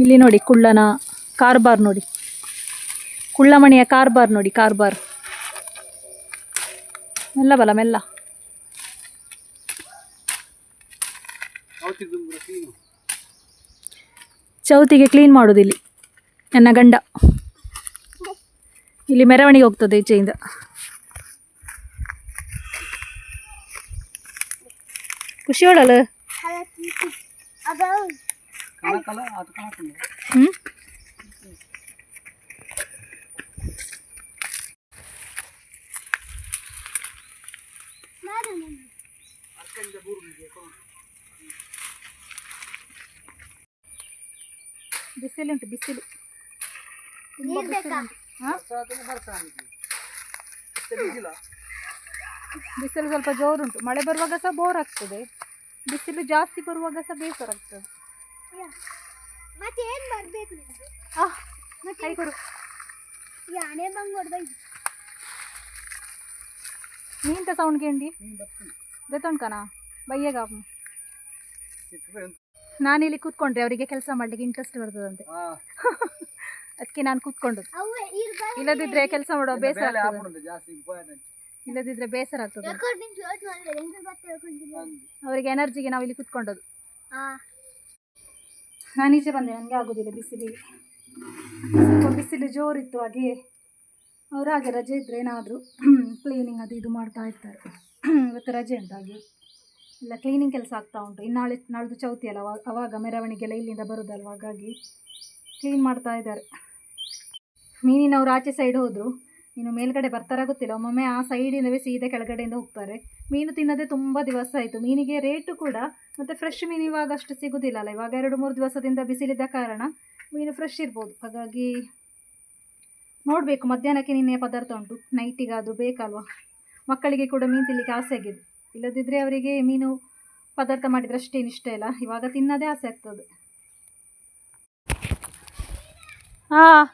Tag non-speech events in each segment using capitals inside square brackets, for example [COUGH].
ಇಲ್ಲಿ ನೋಡಿ ಕುಳ್ಳನ ಕಾರ್ಬಾರ್ ನೋಡಿ. ಕುಳ್ಳಮಣಿಯ ಕಾರ್ಬಾರ್ ನೋಡಿ ಕಾರ್ಬಾರ್. ಮೆಲ್ಲ ಬಲ ಮೆಲ್ಲ. ಚೌತಿಗೆ ಕ್ಲೀನ್ ಮಾಡೋದು ಇಲ್ಲಿ ನನ್ನ ಗಂಡ. ಇಲ್ಲಿ ಮೆರವಣಿಗೆ ಹೋಗ್ತದೆ ಈಚೆಯಿಂದ. ಖುಷಿ ಹೊಡಲ್ಲ ಹ್ಞೂ ಬಿಸಿಲುಂಟು ಬಿಸಿಲು ತುಂಬ ಬಿಸಿಲುಂಟು. ಹಾ? ಬಿಸಿಲು ಸ್ವಲ್ಪ ಜೋರುಂಟು ಮಳೆ ಬರುವಾಗ ಸಹ ಬೋರ್ ಆಗ್ತದೆ ಬಿಸಿಲು ಜಾಸ್ತಿ ಬರುವಾಗ ಸಹ ಬೇಸರ ಆಗ್ತದೆ ಮತ್ತೆ ಏನ್ ಬರ್ಬೇಕು ನಿಮ್ಗೆ ಆ, ಕೈ ಕೊಡು ಈ ಹಣೆ ಬಂಗ್ ಹೊಡ್ಬೇಕು ನೀಂತ ಸೌಂಡ್ ಕೇಳಿ ಗೊತ್ತುಂಟನಾ ಬಯ್ಯಗ ನಾನಿಲ್ಲಿ ಕೂತ್ಕೊಂಡ್ರೆ ಅವರಿಗೆ ಕೆಲಸ ಮಾಡ್ಲಿಕ್ಕೆ ಇಂಟ್ರೆಸ್ಟ್ ಬರ್ತದಂತೆ. ಅದಕ್ಕೆ ನಾನು ಕೂತ್ಕೊಂಡು ಇಲ್ಲದಿದ್ರೆ ಕೆಲಸ ಮಾಡುವ ಬೇಸರ ಇಲ್ಲದಿದ್ರೆ ಬೇಸರ ಆಗ್ತದೆ. ಅವರಿಗೆ ಎನರ್ಜಿಗೆ ನಾವು ಇಲ್ಲಿ ಕೂತ್ಕೊಂಡದ್ದು. ನಾನು ಈಚೆ ಬಂದೆ ನನಗೆ ಆಗೋದಿಲ್ಲ ಬಿಸಿಲಿಗೆ. ಸ್ವಲ್ಪ ಬಿಸಿಲು ಜೋರಿತ್ತು ಹಾಗೆ. ಅವರು ಹಾಗೆ ರಜೆ ಇದ್ರೆ ಏನಾದರೂ ಕ್ಲೀನಿಂಗ್ ಅದು ಇದು ಮಾಡ್ತಾ ಇರ್ತಾರೆ. ಇವತ್ತು ರಜೆ ಅಂತ ಹಾಗೆ. ಇಲ್ಲ ಕ್ಲೀನಿಂಗ್ ಕೆಲಸ ಆಗ್ತಾ ಉಂಟು. ಇನ್ನು ನಾಳೆ, ನಾಳ್ದು ಚೌತಿ ಅಲ್ಲ, ಅವಾಗ ಅವಾಗ ಮೆರವಣಿಗೆಲ್ಲ ಇಲ್ಲಿಂದ ಬರೋದಲ್ವ ಹಾಗಾಗಿ ಕ್ಲೀನ್ ಮಾಡ್ತಾ ಇದ್ದಾರೆ. ಮೀನಿನವರು ಆಚೆ ಸೈಡ್ ಹೋದರು. ಇನ್ನು ಮೇಲ್ಗಡೆ ಬರ್ತಾರ ಗೊತ್ತಿಲ್ಲ. ಒಮ್ಮೊಮ್ಮೆ ಆ ಸೈಡಿಂದವೇ ಸೀದಾ ಕೆಳಗಡೆಯಿಂದ ಹೋಗ್ತಾರೆ. ಮೀನು ತಿನ್ನೋದೇ ತುಂಬ ದಿವಸ ಆಯಿತು. ಮೀನಿಗೆ ರೇಟು ಕೂಡ ಮತ್ತು ಫ್ರೆಶ್ ಮೀನು ಇವಾಗ ಅಷ್ಟು ಸಿಗೋದಿಲ್ಲ ಅಲ್ಲ. ಇವಾಗ ಎರಡು, ಮೂರು ದಿವಸದಿಂದ ಬಿಸಿಲಿದ್ದ ಕಾರಣ ಮೀನು ಫ್ರೆಶ್ ಇರ್ಬೋದು. ಹಾಗಾಗಿ ನೋಡಬೇಕು. ಮಧ್ಯಾಹ್ನಕ್ಕೆ ನಿನ್ನೆ ಪದಾರ್ಥ ಉಂಟು. ನೈಟಿಗೆ ಅದು ಬೇಕಲ್ವ? ಮಕ್ಕಳಿಗೆ ಕೂಡ ಮೀನು ತಿನ್ನಲಿಕ್ಕೆ ಆಸೆ ಆಗಿದೆ ಇಲ್ಲದಿದ್ದರೆ ಅವರಿಗೆ ಮೀನು ಪದಾರ್ಥ ಮಾಡಿದರೆ ಅಷ್ಟೇನು ಇಷ್ಟ ಇಲ್ಲ. ಇವಾಗ ತಿನ್ನೋದೇ ಆಸೆ ಆಗ್ತದೆ. ಹಾಂ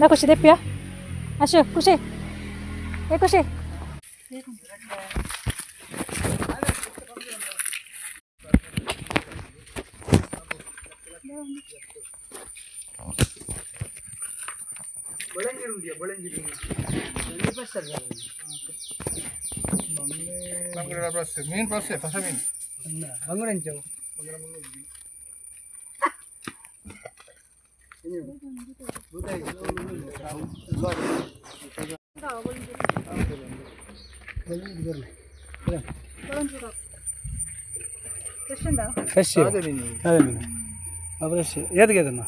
ನಾ ಖುಷಿ, ದೇಪ್ಯ. ಅಶು ಖುಷಿ. ಏ ಖುಷಿ. ಮೀನ್ ಪ್ರಶ್ನೆ ಹೊಸ ಮೀನು ಬಂಗುಡೆ ಹಂಚವು ಫ್ರೆಶ್ ಉಂಟಾ ಫ್ರೆಶ್ ಅದೇ ಮೀನು ಅದೇ ಮೀನು ಫ್ರೆಶ್ ಏದು ಅದನ್ನು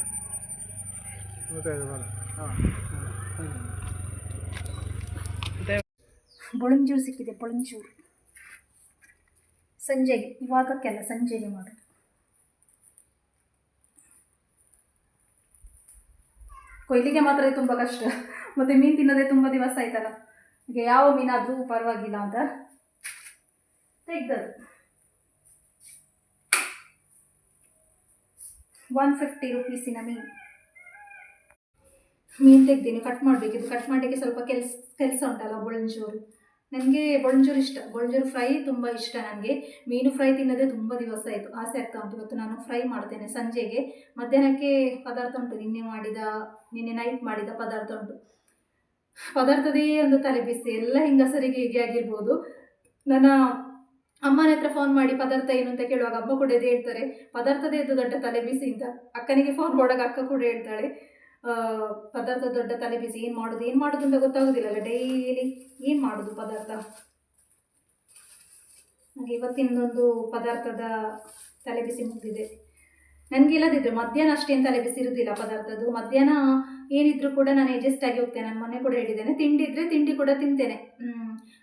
ಬೊಳಂಜೂರು ಸಿಕ್ಕಿದೆ ಬೊಳಂಜೂರು ಸಂಜೆಗೆ ಇವಾಗಕ್ಕೆಲ್ಲ ಸಂಜೆಗೆ ಮಾಡೋದು ಕೊಯ್ಲಿಗೆ ಮಾತ್ರ ತುಂಬ ಕಷ್ಟ. ಮತ್ತು ಮೀನು ತಿನ್ನೋದೇ ತುಂಬ ದಿವಸ ಆಯ್ತಲ್ಲ. ಈಗ ಯಾವ ಮೀನಾದರೂ ಪರವಾಗಿಲ್ಲ ಅಂತ ತೆಗ್ದದ್ದು. ಒನ್ ಫಿಫ್ಟಿ ರುಪೀಸಿನ ಮೀನು. ಮೀನು ತೆಗ್ದೀನಿ ಕಟ್ ಮಾಡಬೇಕು. ಇದು ಕಟ್ ಮಾಡಲಿಕ್ಕೆ ಸ್ವಲ್ಪ ಕೆಲಸ ಕೆಲಸ ಉಂಟಲ್ಲ ಬೊಳಂಜೂರು. ನನಗೆ ಬೊಳಂಜೂರು ಇಷ್ಟ. ಬೊಳಂಜೂರು ಫ್ರೈ ತುಂಬ ಇಷ್ಟ ನನಗೆ ಮೀನು ಫ್ರೈ ತಿನ್ನೋದೇ ತುಂಬ ದಿವಸ ಆಯಿತು. ಆಸೆ ಆಗ್ತಾ ಉಂಟು. ಇವತ್ತು ನಾನು ಫ್ರೈ ಮಾಡ್ತೇನೆ ಸಂಜೆಗೆ. ಮಧ್ಯಾಹ್ನಕ್ಕೆ ಪದಾರ್ಥ ಉಂಟು. ನಿನ್ನೆ ಮಾಡಿದ, ನಿನ್ನೆ ನೈಟ್ ಮಾಡಿದ ಪದಾರ್ಥ ಉಂಟು. ಪದಾರ್ಥದೇ ಒಂದು ತಲೆ ಬಿಸಿ ಎಲ್ಲ ಹೆಂಗಸರಿಗೆ ಹೀಗೆ ಆಗಿರ್ಬೋದು. ನನ್ನ ಅಮ್ಮನ ಹತ್ರ ಫೋನ್ ಮಾಡಿ, ಪದಾರ್ಥ ಏನು ಅಂತ ಕೇಳುವಾಗ ಅಮ್ಮ ಕೂಡ ಇದೇ ಹೇಳ್ತಾರೆ. ಪದಾರ್ಥದೇ ಇದು ದೊಡ್ಡ ತಲೆ ಬಿಸಿ ಅಂತ. ಅಕ್ಕನಿಗೆ ಫೋನ್ ಮಾಡುವಾಗ ಅಕ್ಕ ಕೂಡ ಹೇಳ್ತಾಳೆ ಪದಾರ್ಥ ದೊಡ್ಡ ತಲೆ ಬಿಸಿ, ಏನು ಮಾಡೋದು ಏನು ಮಾಡೋದು ಅಂತ ಗೊತ್ತಾಗೋದಿಲ್ಲಲ್ಲ ಡೈಲಿ ಏನು ಮಾಡೋದು ಪದಾರ್ಥ? ಹಾಗೆ ಇವತ್ತಿನದೊಂದು ಪದಾರ್ಥದ ತಲೆ ಬಿಸಿ ಮುಗಿದಿದೆ. ನನಗೆ ಇಲ್ಲದಿದ್ದರೆ ಮಧ್ಯಾಹ್ನ ಅಷ್ಟೇನು ತಲೆ ಬಿಸಿ ಇರುವುದಿಲ್ಲ ಪದಾರ್ಥದ್ದು. ಮಧ್ಯಾಹ್ನ ಏನಿದ್ರು ಕೂಡ ನಾನು ಅಡ್ಜಸ್ಟ್ ಆಗಿ ಹೋಗ್ತೇನೆ. ನಾನು ಮೊನ್ನೆ ಕೂಡ ಹೇಳಿದ್ದೇನೆ. ತಿಂಡಿ ಇದ್ರೆ ತಿಂಡಿ ಕೂಡ ತಿಂತೇನೆ.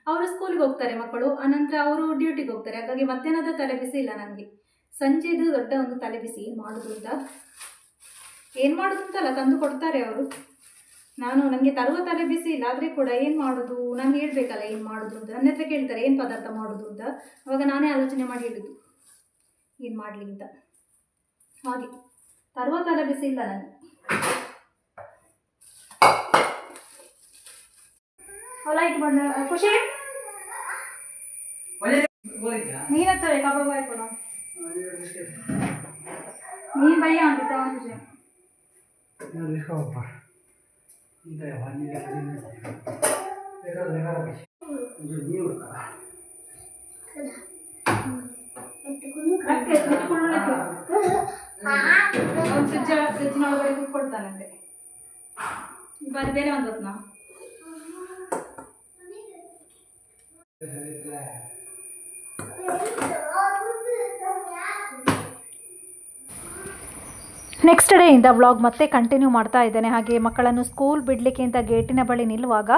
ಅವರು ಸ್ಕೂಲಿಗೆ ಹೋಗ್ತಾರೆ ಮಕ್ಕಳು. ಅನಂತರ ಅವರು ಡ್ಯೂಟಿಗೆ ಹೋಗ್ತಾರೆ. ಹಾಗಾಗಿ ಮಧ್ಯಾಹ್ನದ ತಲೆಬಿಸಿ ಇಲ್ಲ ನನಗೆ. ಸಂಜೆದು ದೊಡ್ಡ ಒಂದು ತಲೆಬಿಸಿ ಏನು ಮಾಡೋದು ಅಂತ ಏನು ಮಾಡೋದು ಅಂತಲ್ಲ ತಂದು ಕೊಡ್ತಾರೆ ಅವರು. ನಾನು ನನಗೆ ತರುವ ತಲೆಬಿಸಿ ಇಲ್ಲ, ಆದರೆ ಕೂಡ ಏನು ಮಾಡೋದು? ನಾನು ಹೇಳಬೇಕಲ್ಲ ಏನು ಮಾಡೋದು ಅಂತ. ನನ್ನ ಹತ್ರ ಕೇಳ್ತಾರೆ, ಏನು ಪದಾರ್ಥ ಮಾಡೋದು ಅಂತ. ಅವಾಗ ನಾನೇ ಆಲೋಚನೆ ಮಾಡಿ ಹೇಳಿದ್ದು. ಏನು ಮಾಡಲಿ ಅಂತ. ಹಾಗೆ. ತರುವ ತಲೆ ಬಿಸಿ ಇಲ್ಲ ನನಗೆ ಲೈಟ್ ಬಂದ ಖುಷಿ ನೀನ್ ಹತ್ತವೆ ಕಬಾಬ್ ಆಯ್ಕೊಡ ನೀನ್ ಭಯ ಅಂತಿತ್ತ ಒಂದು ಖುಷಿ ಅಕ್ಕೆ ಕುತ್ಕೊಳ್ಳೋಣ ಅವ್ನು ಫ್ರಿಜ್ ಫ್ರಿಜ್ನೊಳಗಡೆ ಕೂತ್ಕೊಳ್ತಾನಂತೆ ಬಾರಿ ಬೇರೆ ಒಂದು 对对对。ನೆಕ್ಸ್ಟ್ ಡೇ ಇಂದ ವ್ಲಾಗ್ ಮತ್ತೆ ಕಂಟಿನ್ಯೂ ಮಾಡ್ತಾ ಇದ್ದೇನೆ. ಹಾಗೆ ಮಕ್ಕಳನ್ನು ಸ್ಕೂಲ್ ಬಿಡಲಿಕ್ಕೆ ಅಂತ ಗೇಟಿನ ಬಳಿ ನಿಲ್ಲುವಾಗ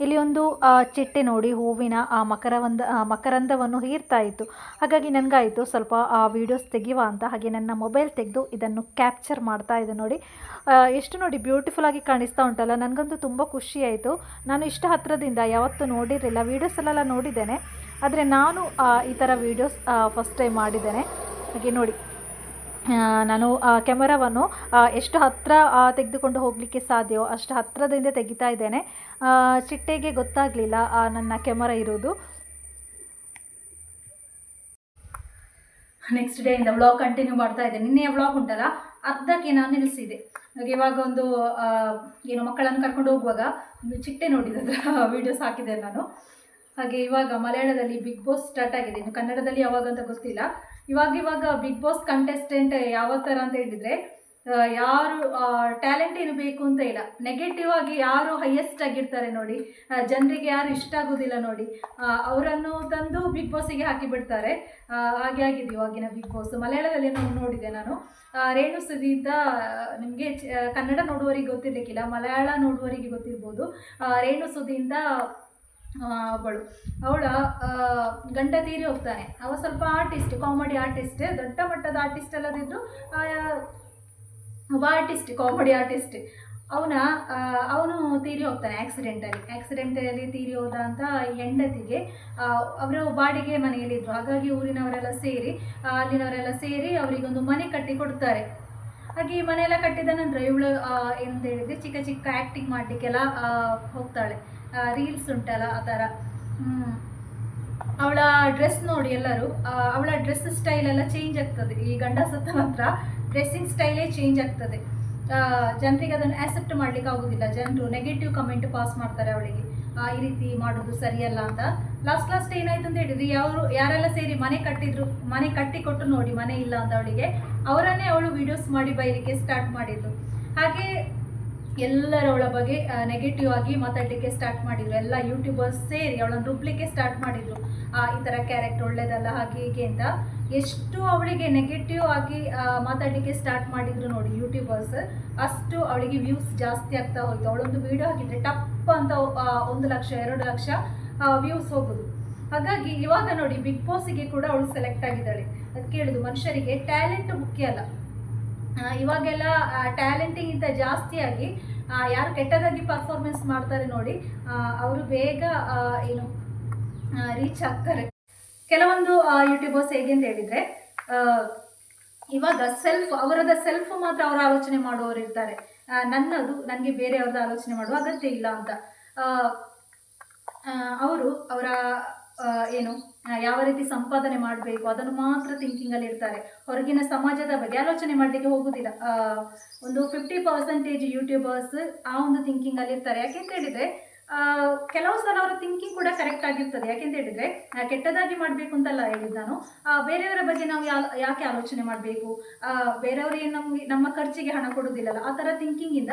ಇಲ್ಲಿ ಒಂದು ಚಿಟ್ಟೆ ನೋಡಿ, ಹೂವಿನ, ಆ, ಮಕರವಂದ ಮಕರಂದವನ್ನು ಹೀರ್ತಾ ಇತ್ತು. ಹಾಗಾಗಿ ನನಗಾಯಿತು ಸ್ವಲ್ಪ, ಆ ವೀಡಿಯೋಸ್ ತೆಗೆಯುವ ಅಂತ. ಹಾಗೆ ನನ್ನ ಮೊಬೈಲ್ ತೆಗೆದು ಇದನ್ನು ಕ್ಯಾಪ್ಚರ್ ಮಾಡ್ತಾ ಇದೆ ನೋಡಿ. ಎಷ್ಟು ನೋಡಿ ಬ್ಯೂಟಿಫುಲ್ ಆಗಿ ಕಾಣಿಸ್ತಾ ಉಂಟಲ್ಲ. ನನಗಂತೂ ತುಂಬ ಖುಷಿ ಆಯಿತು. ನಾನು ಇಷ್ಟು ಹತ್ತಿರದಿಂದ ಯಾವತ್ತೂ ನೋಡಿರಲಿಲ್ಲ. ವೀಡಿಯೋಸಲ್ಲೆಲ್ಲ ನೋಡಿದ್ದೇನೆ. ಆದರೆ ನಾನು ಈ ಥರ ವೀಡಿಯೋಸ್ ಫಸ್ಟ್ ಟೈಮ್ ಮಾಡಿದ್ದೇನೆ. ಹಾಗೆ ನೋಡಿ. ನಾನು ಆ ಕ್ಯಾಮರಾವನ್ನು ಎಷ್ಟು ಹತ್ತಿರ ತೆಗೆದುಕೊಂಡು ಹೋಗಲಿಕ್ಕೆ ಸಾಧ್ಯವೋ ಅಷ್ಟು ಹತ್ತಿರದಿಂದ ತೆಗಿತಾ ಇದ್ದೇನೆ. ಚಿಟ್ಟೆಗೆ ಗೊತ್ತಾಗಲಿಲ್ಲ ನನ್ನ ಕ್ಯಾಮರಾ ಇರೋದು. ನೆಕ್ಸ್ಟ್ ಡೇ ಇಂದ ವ್ಲಾಗ್ ಕಂಟಿನ್ಯೂ ಮಾಡ್ತಾ ಇದ್ದೆ. ನಿನ್ನೆಯ ವ್ಲಾಗ್ ಉಂಟಲ್ಲ, ಅರ್ಧಕ್ಕೆ ನಾನು ನಿಲ್ಲಿಸಿದೆ ಇವಾಗ ಒಂದು ಏನು ಮಕ್ಕಳನ್ನು ಕರ್ಕೊಂಡು ಹೋಗುವಾಗ ಒಂದು ಚಿಟ್ಟೆ ನೋಡಿದ್ರ ವೀಡಿಯೋಸ್ ಹಾಕಿದೆ ನಾನು. ಹಾಗೆ ಇವಾಗ ಮಲಯಾಳದಲ್ಲಿ ಬಿಗ್ ಬಾಸ್ ಸ್ಟಾರ್ಟ್ ಆಗಿದೆ. ಇನ್ನು ಕನ್ನಡದಲ್ಲಿ ಯಾವಾಗ ಅಂತ ಗೊತ್ತಿಲ್ಲ. ಇವಾಗ ಇವಾಗ ಬಿಗ್ ಬಾಸ್ ಕಂಟೆಸ್ಟೆಂಟ್ ಯಾವ ಥರ ಅಂತ ಹೇಳಿದರೆ ಯಾರು ಟ್ಯಾಲೆಂಟ್ ಏನು ಬೇಕು ಅಂತ ಇಲ್ಲ. ನೆಗೆಟಿವ್ ಆಗಿ ಯಾರು ಹೈಯೆಸ್ಟ್ ಆಗಿರ್ತಾರೆ ನೋಡಿ ಜನರಿಗೆ ಯಾರು ಇಷ್ಟ ಆಗೋದಿಲ್ಲ ನೋಡಿ ಅವರನ್ನು ತಂದು ಬಿಗ್ ಬಾಸಿಗೆ ಹಾಕಿಬಿಡ್ತಾರೆ ಬಿಡ್ತಾರೆ. ಹಾಗೆ ಆಗಿದೆ ಇವಾಗಿನ ಬಿಗ್ ಬಾಸ್ ಮಲಯಾಳದಲ್ಲಿ ನಾವು ನೋಡಿದೆ ನಾನು. ರೇಣು ಸುದಿ ಅಂತ ನಿಮಗೆ ಕನ್ನಡ ನೋಡುವವರಿಗೆ ಗೊತ್ತಿರಲಿಕ್ಕಿಲ್ಲ, ಮಲಯಾಳ ನೋಡುವವರಿಗೆ ಗೊತ್ತಿರ್ಬೋದು. ರೇಣು ಸುದಿಯಿಂದ ಒಬ್ಬಳು ಅವಳ. ಗಂಡ ತೀರಿ ಹೋಗ್ತಾನೆ. ಅವ ಸ್ವಲ್ಪ ಆರ್ಟಿಸ್ಟ್ ಕಾಮಿಡಿ ಆರ್ಟಿಸ್ಟ್ ದೊಡ್ಡ ಮಟ್ಟದ ಆರ್ಟಿಸ್ಟ್ ಅಲ್ಲದಿದ್ರು ಆ, ಒಬ್ಬ ಆರ್ಟಿಸ್ಟ್ ಕಾಮಿಡಿ ಆರ್ಟಿಸ್ಟ್ ಅವನ ಅವನು ತೀರಿ ಹೋಗ್ತಾನೆ ಆಕ್ಸಿಡೆಂಟಲ್ಲಿ ಆಕ್ಸಿಡೆಂಟಲ್ಲಿ ತೀರಿ ಹೋದ ಅಂತ ಹೆಂಡತಿಗೆ ಅವರು ಬಾಡಿಗೆ ಮನೆಯಲ್ಲಿದ್ದರು ಹಾಗಾಗಿ ಊರಿನವರೆಲ್ಲ ಸೇರಿ ಅಲ್ಲಿನವರೆಲ್ಲ ಸೇರಿ ಅವರಿಗೊಂದು ಮನೆ ಕಟ್ಟಿ ಕೊಡ್ತಾರೆ. ಹಾಗೆ ಈ ಮನೆಯೆಲ್ಲ ಕಟ್ಟಿದ ನಂತರ ಇವಳು ಏನಂತ ಹೇಳಿದ್ರೆ ಚಿಕ್ಕ ಚಿಕ್ಕ ಆ್ಯಕ್ಟಿಂಗ್ ಮಾಡಲಿಕ್ಕೆಲ್ಲ ಹೋಗ್ತಾಳೆ. ರೀಲ್ಸ್ ಉಂಟಲ್ಲ ಆ ಥರ. ಅವಳ ಡ್ರೆಸ್ ನೋಡಿ ಎಲ್ಲರೂ ಅವಳ ಡ್ರೆಸ್ ಸ್ಟೈಲ್ ಎಲ್ಲ ಚೇಂಜ್ ಆಗ್ತದೆ. ಈ ಗಂಡ ಸತ್ತ ನಂತರ ಡ್ರೆಸ್ಸಿಂಗ್ ಸ್ಟೈಲೇ ಚೇಂಜ್ ಆಗ್ತದೆ. ಜನರಿಗೆ ಅದನ್ನು ಆಕ್ಸೆಪ್ಟ್ ಮಾಡ್ಲಿಕ್ಕೆ ಆಗೋದಿಲ್ಲ. ಜನರು ನೆಗೆಟಿವ್ ಕಮೆಂಟ್ ಪಾಸ್ ಮಾಡ್ತಾರೆ ಅವಳಿಗೆ. ಈ ರೀತಿ ಮಾಡೋದು ಸರಿಯಲ್ಲ ಅಂತ. ಲಾಸ್ಟ್ ಲಾಸ್ಟ್ ಏನಾಯ್ತು ಅಂತ ಹೇಳಿದ್ರಿ ಯಾರು ಯಾರೆಲ್ಲ ಸೇರಿ ಮನೆ ಕಟ್ಟಿದ್ರು, ಮನೆ ಕಟ್ಟಿ ಕೊಟ್ಟು ನೋಡಿ ಮನೆ ಇಲ್ಲ ಅಂತ ಅವಳಿಗೆ, ಅವರನ್ನೇ ಅವಳು ವಿಡಿಯೋಸ್ ಮಾಡಿ ಬೈಲಿಕ್ಕೆ ಸ್ಟಾರ್ಟ್ ಮಾಡಿದ್ದು. ಹಾಗೆ ಎಲ್ಲರ ಅವಳ ಬಗ್ಗೆ ನೆಗೆಟಿವ್ ಆಗಿ ಮಾತಾಡಲಿಕ್ಕೆ ಸ್ಟಾರ್ಟ್ ಮಾಡಿದ್ರು. ಎಲ್ಲ ಯೂಟ್ಯೂಬರ್ಸ್ ಸೇರಿ ಅವಳನ್ನು ರುಬ್ಲಿಕ್ಕೆ ಸ್ಟಾರ್ಟ್ ಮಾಡಿದ್ರು. ಆ, ಈ ಥರ ಕ್ಯಾರೆಕ್ಟರ್ ಒಳ್ಳೇದಲ್ಲ ಹಾಗೆ ಹೀಗೆ ಅಂತ. ಎಷ್ಟು ಅವಳಿಗೆ ನೆಗೆಟಿವ್ ಆಗಿ ಮಾತಾಡ್ಲಿಕ್ಕೆ ಸ್ಟಾರ್ಟ್ ಮಾಡಿದ್ರು ನೋಡಿ ಯೂಟ್ಯೂಬರ್ಸ್ ಅಷ್ಟು ಅವಳಿಗೆ ವ್ಯೂಸ್ ಜಾಸ್ತಿ ಆಗ್ತಾ ಹೋಯ್ತು. ಅವಳೊಂದು ವಿಡಿಯೋ ಹಾಕಿದ್ರೆ ಟಪ್ ಅಂತ ಒಂದು ಲಕ್ಷ ಎರಡು ಲಕ್ಷ ವ್ಯೂಸ್ ಹೋಗೋದು. ಹಾಗಾಗಿ ಇವಾಗ ನೋಡಿ ಬಿಗ್ ಬಾಸಿಗೆ ಕೂಡ ಅವಳು ಸೆಲೆಕ್ಟ್ ಆಗಿದ್ದಾಳೆ. ಅದಕ್ಕೆ ಕೇಳುದು ಮನುಷ್ಯರಿಗೆ ಟ್ಯಾಲೆಂಟ್ ಮುಖ್ಯ ಅಲ್ಲ. ಇವಾಗೆಲ್ಲ ಟ್ಯಾಲೆಂಟಿಗಿಂತ ಜಾಸ್ತಿಯಾಗಿ ಯಾರು ಕೆಟ್ಟದಾಗಿ ಪರ್ಫಾರ್ಮೆನ್ಸ್ ಮಾಡ್ತಾರೆ ನೋಡಿ ಅವರು ಬೇಗ ಏನು ರೀಚ್ ಆಗ್ತಾರೆ. ಕೆಲವೊಂದು ಯೂಟ್ಯೂಬರ್ಸ್ ಹೇಗೆ ಅಂತ ಹೇಳಿದರೆ ಇವಾಗ ಸೆಲ್ಫ್ ಅವರದ ಸೆಲ್ಫ್ ಮಾತ್ರ ಅವರ ಆಲೋಚನೆ ಮಾಡುವವರು ಇರ್ತಾರೆ. ನನ್ನದು, ನನಗೆ ಬೇರೆಯವ್ರದ್ದು ಆಲೋಚನೆ ಮಾಡುವ ಅಗತ್ಯ ಇಲ್ಲ ಅಂತ. ಅವರು ಅವರ ಏನು ಯಾವ ರೀತಿ ಸಂಪಾದನೆ ಮಾಡಬೇಕು, ಅದನ್ನು ಮಾತ್ರ ಥಿಂಕಿಂಗಲ್ಲಿ ಇರ್ತಾರೆ ಹೊರಗಿನ ಸಮಾಜದ ಬಗ್ಗೆ ಆಲೋಚನೆ ಮಾಡಲಿಕ್ಕೆ ಹೋಗುದಿಲ್ಲ. ಒಂದು ಫಿಫ್ಟಿ ಪರ್ಸೆಂಟೇಜ್ ಯೂಟ್ಯೂಬರ್ಸ್ ಆ ಒಂದು ಥಿಂಕಿಂಗಲ್ಲಿ ಇರ್ತಾರೆ. ಯಾಕೆಂತ ಹೇಳಿದರೆ ಕೆಲವು ಸಲ ಅವರ ಥಿಂಕಿಂಗ್ ಕೂಡ ಕರೆಕ್ಟ್ ಆಗಿರ್ತದೆ. ಯಾಕೆಂತ ಹೇಳಿದ್ರೆ ಕೆಟ್ಟದಾಗಿ ಮಾಡಬೇಕು ಅಂತಲ್ಲ ಹೇಳಿದ್ದು ನಾನು. ಬೇರೆಯವರ ಬಗ್ಗೆ ನಾವು ಯಾಕೆ ಆಲೋಚನೆ ಮಾಡಬೇಕು? ಬೇರೆಯವರಿಗೆ ನಮಗೆ, ನಮ್ಮ ಖರ್ಚಿಗೆ ಹಣ ಕೊಡೋದಿಲ್ಲಲ್ಲ ಆ ಥರ ಥಿಂಕಿಂಗಿಂದ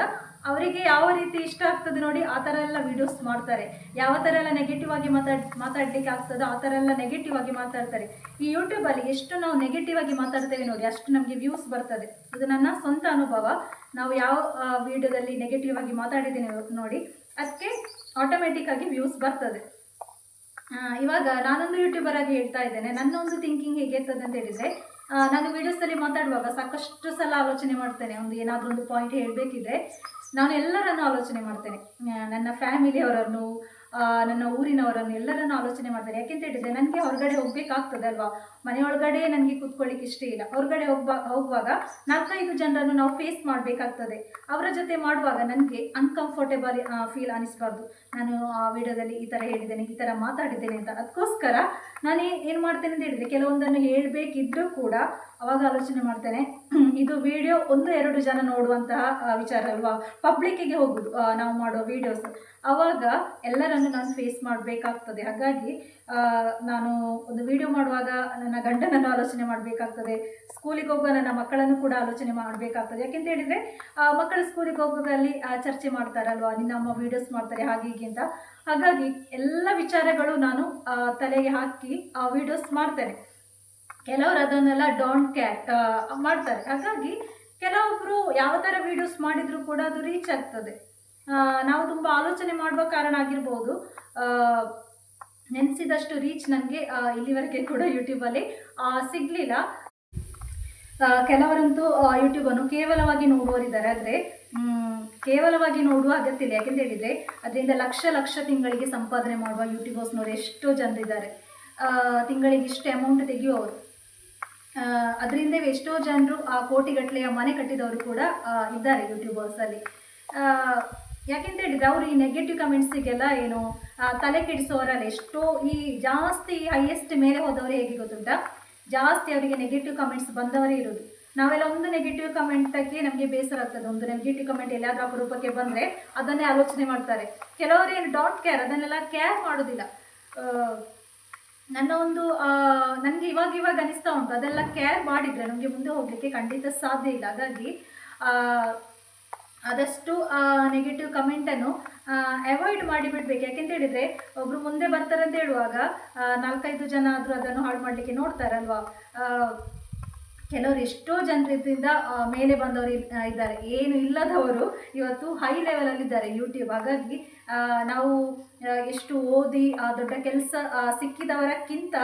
ಅವರಿಗೆ ಯಾವ ರೀತಿ ಇಷ್ಟ ಆಗ್ತದೆ ನೋಡಿ, ಆ ಥರ ಎಲ್ಲ ವಿಡಿಯೋಸ್ ಮಾಡ್ತಾರೆ. ಯಾವ ಥರ ಎಲ್ಲ ನೆಗೆಟಿವ್ ಆಗಿ ಮಾತಾಡ್, ಮಾತಾಡಲಿಕ್ಕೆ ಆಗ್ತದೋ, ಆ ಥರ ಎಲ್ಲ ನೆಗೆಟಿವ್ ಆಗಿ ಮಾತಾಡ್ತಾರೆ. ಈ ಯೂಟ್ಯೂಬಲ್ಲಿ ಎಷ್ಟು ನಾವು ನೆಗೆಟಿವ್ ಆಗಿ ಮಾತಾಡ್ತೇವೆ ನೋಡಿ, ಅಷ್ಟು ನಮಗೆ ವ್ಯೂಸ್ ಬರ್ತದೆ. ಇದು ನನ್ನ ಸ್ವಂತ ಅನುಭವ. ನಾವು ಯಾವ ವಿಡಿಯೋದಲ್ಲಿ ನೆಗೆಟಿವ್ ಆಗಿ ಮಾತಾಡಿದ್ದೇನೆ ನೋಡಿ, ಅದಕ್ಕೆ ಆಟೋಮೆಟಿಕ್ ಆಗಿ ವ್ಯೂಸ್ ಬರ್ತದೆ. ಇವಾಗ ನಾನೊಂದು ಯೂಟ್ಯೂಬರ್ ಆಗಿ ಹೇಳ್ತಾ ಇದ್ದೇನೆ. ನನ್ನ ಒಂದು ಥಿಂಕಿಂಗ್ ಹೇಗಿರ್ತದೆ ಅಂತ ಹೇಳಿದ್ರೆ ನಾನು ವಿಡಿಯೋಸಲ್ಲಿ ಮಾತಾಡುವಾಗ ಸಾಕಷ್ಟು ಸಲ ಆಲೋಚನೆ ಮಾಡ್ತೇನೆ. ಒಂದು ಏನಾದರೂ ಒಂದು ಪಾಯಿಂಟ್ ಹೇಳಬೇಕಿದ್ರೆ ನಾನು ಎಲ್ಲರನ್ನು ಆಲೋಚನೆ ಮಾಡ್ತೇನೆ. ನನ್ನ ಫ್ಯಾಮಿಲಿಯವರನ್ನು ನನ್ನ ಊರಿನವರನ್ನು ಎಲ್ಲರನ್ನು ಆಲೋಚನೆ ಮಾಡ್ತೇನೆ. ಯಾಕೆಂತ ಹೇಳಿದ್ರೆ, ನನಗೆ ಹೊರಗಡೆ ಹೋಗ್ಬೇಕಾಗ್ತದೆ ಅಲ್ವಾ? ಮನೆ ಒಳಗಡೆ ನನಗೆ ಕೂತ್ಕೊಳ್ಳಿಕ್ಕೆ ಇಷ್ಟ ಇಲ್ಲ. ಹೊರಗಡೆ ಹೋಗ್ಬ, ಹೋಗುವಾಗ ನಾಲ್ಕೈದು ಜನರನ್ನು ನಾವು ಫೇಸ್ ಮಾಡಬೇಕಾಗ್ತದೆ. ಅವರ ಜೊತೆ ಮಾಡುವಾಗ ನನಗೆ ಅನ್ಕಂಫರ್ಟೇಬಲ್ ಫೀಲ್ ಅನಿಸ್ಬಾರ್ದು. ನಾನು ಆ ವಿಡಿಯೋದಲ್ಲಿ ಈ ಥರ ಹೇಳಿದ್ದೇನೆ, ಈ ಥರ ಮಾತಾಡಿದ್ದೇನೆ ಅಂತ. ಅದಕ್ಕೋಸ್ಕರ ನಾನು ಏನು ಮಾಡ್ತೇನೆ ಅಂತ ಹೇಳಿದೆ ಕೆಲವೊಂದನ್ನು ಹೇಳಬೇಕಿದ್ರೂ ಕೂಡ ಅವಾಗ ಆಲೋಚನೆ ಮಾಡ್ತೇನೆ. [CLEARS THROAT] ಇದು ವಿಡಿಯೋ ಒಂದು ಎರಡು ಜನ ನೋಡುವಂತಹ ವಿಚಾರ ಅಲ್ವಾ? ಪಬ್ಲಿಕ್ಕಿಗೆ ಹೋಗುದು ನಾವು ಮಾಡೋ ವಿಡಿಯೋಸ್ ಅವಾಗ ಎಲ್ಲರನ್ನು ನಾನು ಫೇಸ್ ಮಾಡಬೇಕಾಗ್ತದೆ. ಹಾಗಾಗಿ ನಾನು ಒಂದು ವಿಡಿಯೋ ಮಾಡುವಾಗ ನನ್ನ ಗಂಡನನ್ನು ಆಲೋಚನೆ ಮಾಡಬೇಕಾಗ್ತದೆ. ಸ್ಕೂಲಿಗೆ ಹೋಗುವ ನನ್ನ ಮಕ್ಕಳನ್ನು ಕೂಡ ಆಲೋಚನೆ ಮಾಡಬೇಕಾಗ್ತದೆ. ಯಾಕೆಂತ ಹೇಳಿದರೆ ಮಕ್ಕಳು ಸ್ಕೂಲಿಗೆ ಹೋಗೋದಲ್ಲಿ ಚರ್ಚೆ ಮಾಡ್ತಾರಲ್ವಾ, ನಿನ್ನ ಅಮ್ಮ ವಿಡಿಯೋಸ್ ಮಾಡ್ತಾರೆ ಹಾಗೆ ಹೀಗೆ ಅಂತ. ಹಾಗಾಗಿ ಎಲ್ಲ ವಿಚಾರಗಳು ನಾನು ತಲೆಗೆ ಹಾಕಿ ಆ ವಿಡಿಯೋಸ್ ಮಾಡ್ತೇನೆ. ಕೆಲವರು ಅದನ್ನೆಲ್ಲ ಡೋಂಟ್ ಕ್ಯಾರ್ ಮಾಡ್ತಾರೆ. ಹಾಗಾಗಿ ಕೆಲವೊಬ್ಬರು ಯಾವ ಥರ ವಿಡಿಯೋಸ್ ಮಾಡಿದರೂ ಕೂಡ ಅದು ರೀಚ್ ಆಗ್ತದೆ. ನಾವು ತುಂಬ ಆಲೋಚನೆ ಮಾಡುವ ಕಾರಣ ಆಗಿರ್ಬೋದು. ನೆನೆಸಿದಷ್ಟು ರೀಚ್ ನನಗೆ ಇಲ್ಲಿವರೆಗೆ ಕೂಡ ಯೂಟ್ಯೂಬಲ್ಲಿ ಸಿಗಲಿಲ್ಲ. ಕೆಲವರಂತೂ ಯೂಟ್ಯೂಬನ್ನು ಕೇವಲವಾಗಿ ನೋಡುವರಿದ್ದಾರೆ ಆದರೆ ಕೇವಲವಾಗಿ ನೋಡುವ ಅಗತ್ಯ ಇಲ್ಲ. ಯಾಕೆಂತ ಹೇಳಿದರೆ, ಅದರಿಂದ ಲಕ್ಷ ಲಕ್ಷ ತಿಂಗಳಿಗೆ ಸಂಪಾದನೆ ಮಾಡುವ ಯೂಟ್ಯೂಬರ್ಸ್ನವರು ಎಷ್ಟೋ ಜನರಿದ್ದಾರೆ. ತಿಂಗಳಿಗೆ ಇಷ್ಟು ಅಮೌಂಟ್ ತೆಗೆಯುವವರು. ಅದರಿಂದ ಎಷ್ಟೋ ಜನರು ಆ ಕೋಟಿಗಟ್ಟಲೆಯ ಮನೆ ಕಟ್ಟಿದವರು ಕೂಡ ಇದ್ದಾರೆ ಯೂಟ್ಯೂಬರ್ಸಲ್ಲಿ ಯಾಕೆಂತ ಹೇಳಿದ್ರೆ ಅವರು ಈ ನೆಗೆಟಿವ್ ಕಮೆಂಟ್ಸಿಗೆಲ್ಲ ಏನು ತಲೆ ಕೆಡಿಸೋರಲ್ಲ ಎಷ್ಟೋ ಈ ಜಾಸ್ತಿ ಹೈಯೆಸ್ಟ್ ಮೇಲೆ ಹೋದವರು ಹೇಗೆ ಗೊತ್ತುಂಟಾ? ಜಾಸ್ತಿ ಅವರಿಗೆ ನೆಗೆಟಿವ್ ಕಮೆಂಟ್ಸ್ ಬಂದವರೇ ಇರೋದು. ನಾವೆಲ್ಲ ಒಂದು ನೆಗೆಟಿವ್ ಕಮೆಂಟಕ್ಕೆ ನಮಗೆ ಬೇಸರ ಆಗ್ತದೆ. ಒಂದು ನೆಗೆಟಿವ್ ಕಮೆಂಟ್ ಎಲ್ಲಾದರೂ ಅಪರೂಪಕ್ಕೆ ಬಂದರೆ ಅದನ್ನೇ ಆಲೋಚನೆ ಮಾಡ್ತಾರೆ. ಕೆಲವರು ಏನು ಡಾಟ್ ಕೇರ್ ಅದನ್ನೆಲ್ಲ ಕೇರ್ ಮಾಡೋದಿಲ್ಲ. ನನ್ನ ಒಂದು ನನಗೆ ಇವಾಗ ಇವಾಗ ಅನಿಸ್ತಾ ಉಂಟು. ಅದೆಲ್ಲ ಕೇರ್ ಮಾಡಿದರೆ ನಮಗೆ ಮುಂದೆ ಹೋಗಲಿಕ್ಕೆ ಖಂಡಿತ ಸಾಧ್ಯ ಇಲ್ಲ. ಹಾಗಾಗಿ ಆದಷ್ಟು ನೆಗೆಟಿವ್ ಕಮೆಂಟನ್ನು ಅವಾಯ್ಡ್ ಮಾಡಿಬಿಡ್ಬೇಕು ಯಾಕೆಂತ ಹೇಳಿದರೆ ಒಬ್ಬರು ಮುಂದೆ ಬರ್ತಾರೆ ಅಂತ ಹೇಳುವಾಗ ನಾಲ್ಕೈದು ಜನ ಆದರೂ ಅದನ್ನು ಹಾಳು ಮಾಡಲಿಕ್ಕೆ ನೋಡ್ತಾರಲ್ವಾ? ಕೆಲವರು ಎಷ್ಟೋ ಜನರಿಂದ ಮೇಲೆ ಬಂದವರು ಇದ್ದಾರೆ. ಏನು ಇಲ್ಲದವರು ಇವತ್ತು ಹೈ ಲೆವೆಲಲ್ಲಿದ್ದಾರೆ ಯೂಟ್ಯೂಬ್ ಹಾಗಾಗಿ ನಾವು ಎಷ್ಟು ಓದಿ ದೊಡ್ಡ ಕೆಲಸ ಸಿಕ್ಕಿದವರಕ್ಕಿಂತ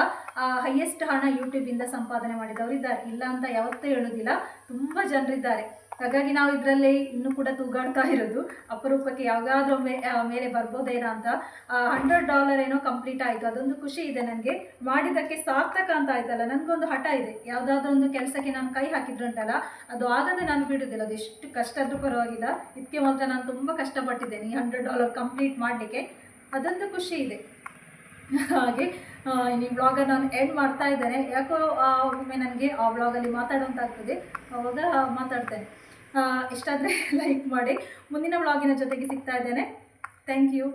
ಹೈಯೆಸ್ಟ್ ಹಣ ಯೂಟ್ಯೂಬಿಂದ ಸಂಪಾದನೆ ಮಾಡಿದವರು ಇದ್ದಾರೆ ಇಲ್ಲ ಅಂತ ಯಾವತ್ತೂ ಹೇಳೋದಿಲ್ಲ. ತುಂಬ ಜನರಿದ್ದಾರೆ. ಹಾಗಾಗಿ ನಾವು ಇದರಲ್ಲಿ ಇನ್ನೂ ಕೂಡ ತೂಗಾಡ್ತಾ ಇರೋದು. ಅಪರೂಪಕ್ಕೆ ಯಾವಾಗಾದ್ರೂ ಮೇ ಮೇಲೆ ಬರ್ಬೋದೇನೋ ಅಂತ. ಹಂಡ್ರೆಡ್ ಡಾಲರ್ ಏನೋ ಕಂಪ್ಲೀಟ್ ಆಯಿತು. ಅದೊಂದು ಖುಷಿ ಇದೆ ನನಗೆ. ಮಾಡಿದ್ದಕ್ಕೆ ಸಾರ್ಥಕ ಅಂತ ಆಯ್ತಲ್ಲ. ನನಗೊಂದು ಹಠ ಇದೆ. ಯಾವುದಾದ್ರೂ ಒಂದು ಕೆಲಸಕ್ಕೆ ನಾನು ಕೈ ಹಾಕಿದ್ರುಂಟಲ್ಲ, ಅದು ಆಗದೆ ನಾನು ಬಿಡುವುದಿಲ್ಲ. ಅದು ಎಷ್ಟು ಕಷ್ಟ ಆದರೂ ಪರವಾಗಿಲ್ಲ. ಇದಕ್ಕೆ ಮಾತ್ರ ನಾನು ತುಂಬ ಕಷ್ಟಪಟ್ಟಿದ್ದೇನೆ ಈ ಹಂಡ್ರೆಡ್ ಡಾಲರ್ ಕಂಪ್ಲೀಟ್ ಮಾಡಲಿಕ್ಕೆ. ಅದೊಂದು ಖುಷಿ ಇದೆ. ಹಾಗೆ ಈ ವ್ಲಾಗ ನಾನು ಎಂಡ್ ಮಾಡ್ತಾ ಇದ್ದೇನೆ. ಯಾಕೋ ಒಮ್ಮೆ ನನಗೆ ಆ ವ್ಲಾಗಲ್ಲಿ ಮಾತಾಡುವಂತಾಗ್ತದೆ. ಅವಾಗ ಮಾತಾಡ್ತೇನೆ. ಇಷ್ಟಾದರೆ ಲೈಕ್ [LAUGHS] ಮಾಡಿ. ಮುಂದಿನ ವ್ಲಾಗಿನ ಜೊತೆಗೆ ಸಿಗ್ತಾ ಇದ್ದೇನೆ. Thank you